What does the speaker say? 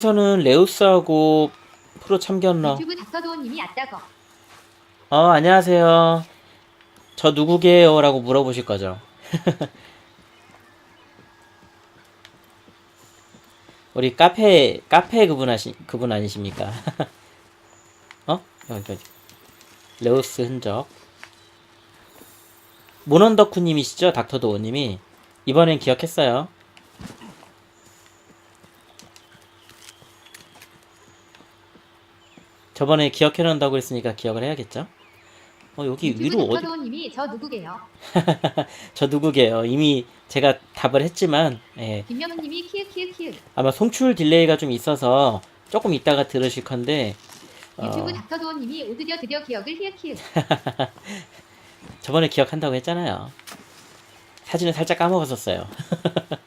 저는 레우스하고 프로 참견러. 유튜브 닥터도우님이 왔다고. 어, 안녕하세요. 저 누구게요? 라고 물어보실 거죠. 우리 카페, 카페 그분 하시, 그분 아니십니까? 어? 여기, 여기. 레오스 흔적. 모넌덕후님이시죠? 닥터 도우님이. 이번엔 기억했어요. 저번에 기억해 놓는다고 했으니까 기억을 해야겠죠? 어, 여기 위로 어디, 닥터도우님이 저 누구게요? 저 누구게요? 이미 제가 답을 했지만, 예. 김명훈 님이 키읔 키읔 키읔. 아마 송출 딜레이가 좀 있어서 조금 이따가 들으실 건데, 어, 유튜브 닥터도우님이 오드려 드려 기억을 히읗 히읗. 저번에 기억한다고 했잖아요. 사진을 살짝 까먹었었어요.